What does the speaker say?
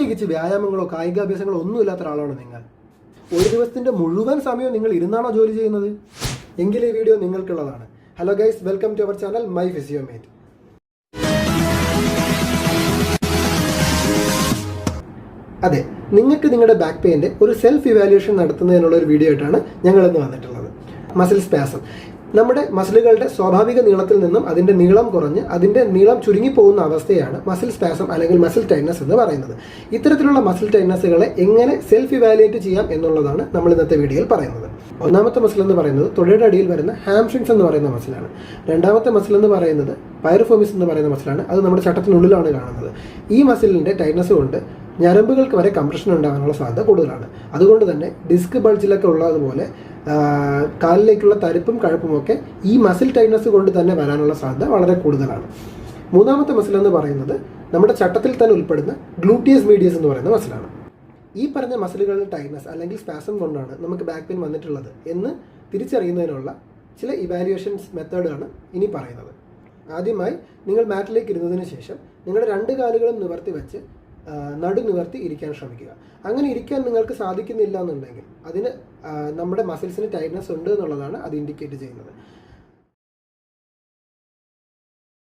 പ്രത്യേകിച്ച് വ്യായാമങ്ങളോ കായികാഭ്യാസങ്ങളോ ഒന്നുമില്ലാത്ത ഒരാളാണ് നിങ്ങൾ. ഒരു ദിവസത്തിന്റെ മുഴുവൻ സമയവും നിങ്ങൾ ഇരുന്നാണോ ജോലി ചെയ്യുന്നത്? എങ്കിൽ ഈ video നിങ്ങൾക്കുള്ളതാണ്. Hello guys welcome to our channel my Physiomate അതെ നിങ്ങൾക്ക് നിങ്ങളുടെ ബാക്ക് പെയിന്റെ ഒരു സെൽഫ് ഇവാലുവേഷൻ നടത്തുന്നതിനുള്ള ഒരു വീഡിയോ ആയിട്ടാണ് ഞങ്ങൾ ഇന്ന് വന്നിട്ടുള്ളത്. മസിൽ സ്പാസം നമ്മുടെ മസിലുകളുടെ സ്വാഭാവിക നീളത്തിൽ നിന്നും അതിന്റെ നീളം കുറഞ്ഞ് അതിന്റെ നീളം ചുരുങ്ങിപ്പോകുന്ന അവസ്ഥയാണ് മസിൽ സ്പാസം അല്ലെങ്കിൽ മസിൽ ടൈറ്റ്നസ് എന്ന് പറയുന്നത്. ഇത്തരത്തിലുള്ള മസിൽ ടൈറ്റ്നസുകളെ എങ്ങനെ സെൽഫ് ഇവാലുവേറ്റ് ചെയ്യാം എന്നുള്ളതാണ് നമ്മൾ ഇന്നത്തെ വീഡിയോയിൽ പറയുന്നത്. ഒന്നാമത്തെ മസിൽ എന്ന് പറയുന്നത് തുടയുടെ അടിയിൽ വരുന്ന ഹാംസ്ട്രിങ്സ് എന്ന് പറയുന്ന മസിലാണ്. രണ്ടാമത്തെ മസിൽ എന്ന് പറയുന്നത് പൈറഫോമിസ് എന്ന് പറയുന്ന മസിലാണ്. അത് നമ്മുടെ ചട്ടത്തിനുള്ളിലാണ് കാണുന്നത്. ഈ മസിലിന്റെ ടൈറ്റ്നസ് കൊണ്ട് ഞരമ്പുകൾക്ക് വരെ കംപ്രഷൻ ഉണ്ടാകാനുള്ള സാധ്യത കൂടുതലാണ്. അതുകൊണ്ട് തന്നെ ഡിസ്ക് ബൾജിലൊക്കെ ഉള്ളതുപോലെ കാലിലേക്കുള്ള തരിപ്പും കഴപ്പും ഒക്കെ ഈ മസിൽ ടൈറ്റ്നസ് കൊണ്ട് തന്നെ വരാനുള്ള സാധ്യത വളരെ കൂടുതലാണ്. മൂന്നാമത്തെ മസിൽ എന്ന് പറയുന്നത് നമ്മുടെ ചട്ടത്തിൽ തന്നെ ഉൾപ്പെടുന്ന ഗ്ലൂട്ടിയസ് മീഡിയസ് എന്ന് പറയുന്ന മസിലാണ് ഈ പറഞ്ഞ മസിലുകളുടെ ടൈറ്റ്നസ് അല്ലെങ്കിൽ സ്പാസം കൊണ്ടാണ് നമുക്ക് ബാക്ക് പെയിൻ വന്നിട്ടുള്ളത് എന്ന് തിരിച്ചറിയുന്നതിനുള്ള ചില ഇവാലുവേഷൻസ് മെത്തേഡാണ് ഇനി പറയുന്നത്. ആദ്യമായി നിങ്ങൾ മാറ്റിലേക്ക് ഇരുന്നതിന് ശേഷം നിങ്ങളുടെ രണ്ട് കാലുകളും നിവർത്തി വെച്ച് ആ, നടു നിവർത്തി ഇരിക്കാൻ ശ്രമിക്കുക. അങ്ങനെ ഇരിക്കാൻ നിങ്ങൾക്ക് സാധിക്കുന്നില്ല എന്നുണ്ടെങ്കിൽ അതിന് നമ്മുടെ മസിൽസിന് ടൈറ്റ്നസ് ഉണ്ട് എന്നുള്ളതാണ് അത് ഇൻഡിക്കേറ്റ് ചെയ്യുന്നത്.